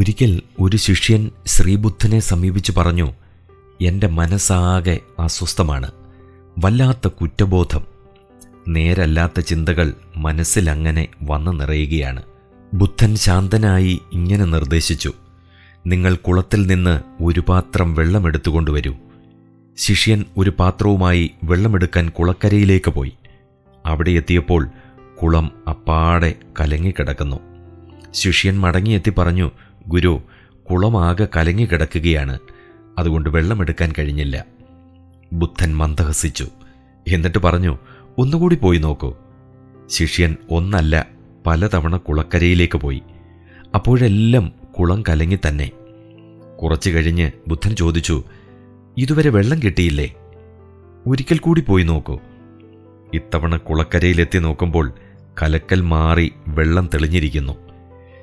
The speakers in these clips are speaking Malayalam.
ഒരിക്കൽ ഒരു ശിഷ്യൻ ശ്രീബുദ്ധനെ സമീപിച്ചു പറഞ്ഞു എന്റെ മനസ്സാകെ അസ്വസ്ഥമാണ്. വല്ലാത്ത കുറ്റബോധം. നേരല്ലാത്ത ചിന്തകൾ മനസ്സിലങ്ങനെ വന്നു നിറയുകയാണ്. ബുദ്ധൻ ശാന്തനായി ഇങ്ങനെ നിർദ്ദേശിച്ചു നിങ്ങൾ കുളത്തിൽ നിന്ന് ഒരു പാത്രം വെള്ളമെടുത്തുകൊണ്ടുവരൂ ശിഷ്യൻ ഒരു പാത്രവുമായി വെള്ളമെടുക്കാൻ കുളക്കരയിലേക്ക് പോയി. അവിടെ എത്തിയപ്പോൾ കുളം അപ്പാടെ കലങ്ങിക്കിടക്കുന്നു. ശിഷ്യൻ മടങ്ങിയെത്തി പറഞ്ഞു ഗുരു കുളമാകെ കലങ്ങിക്കിടക്കുകയാണ് അതുകൊണ്ട് വെള്ളമെടുക്കാൻ കഴിഞ്ഞില്ല. ബുദ്ധൻ മന്ദഹസിച്ചു. എന്നിട്ട് പറഞ്ഞു ഒന്നുകൂടി പോയി നോക്കൂ. ശിഷ്യൻ ഒന്നല്ല പലതവണ കുളക്കരയിലേക്ക് പോയി. അപ്പോഴെല്ലാം കുളം കലങ്ങി തന്നെ. കുറച്ചു കഴിഞ്ഞ് ബുദ്ധൻ ചോദിച്ചു ഇതുവരെ വെള്ളം കിട്ടിയില്ലേ? ഒരിക്കൽ കൂടി പോയി നോക്കൂ. ഇത്തവണ കുളക്കരയിലെത്തി നോക്കുമ്പോൾ കലക്കൽ മാറി വെള്ളം തെളിഞ്ഞിരിക്കുന്നു.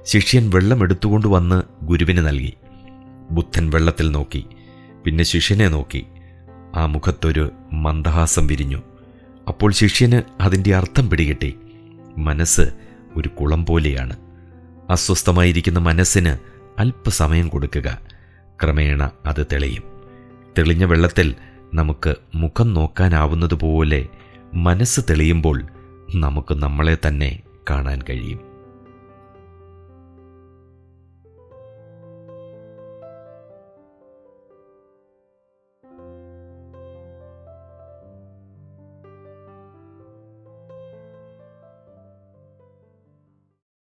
ശിഷ്യൻ വെള്ളം എടുത്തുകൊണ്ട് വന്ന് ഗുരുവിന് നൽകി. ബുദ്ധൻ വെള്ളത്തിൽ നോക്കി. പിന്നെ ശിഷ്യനെ നോക്കി. ആ മുഖത്തൊരു മന്ദഹാസം വിരിഞ്ഞു. അപ്പോൾ ശിഷ്യന് അതിന്റെ അർത്ഥം പിടികിട്ടി. മനസ്സ് ഒരു കുളം പോലെയാണ്. അസ്വസ്ഥമായിരിക്കുന്ന മനസ്സിന് അല്പസമയം കൊടുക്കുക. ക്രമേണ അത് തെളിയും. തെളിഞ്ഞ വെള്ളത്തിൽ നമുക്ക് മുഖം നോക്കാനാവുന്നതുപോലെ മനസ്സ് തെളിയുമ്പോൾ നമുക്ക് നമ്മളെ തന്നെ കാണാൻ കഴിയും.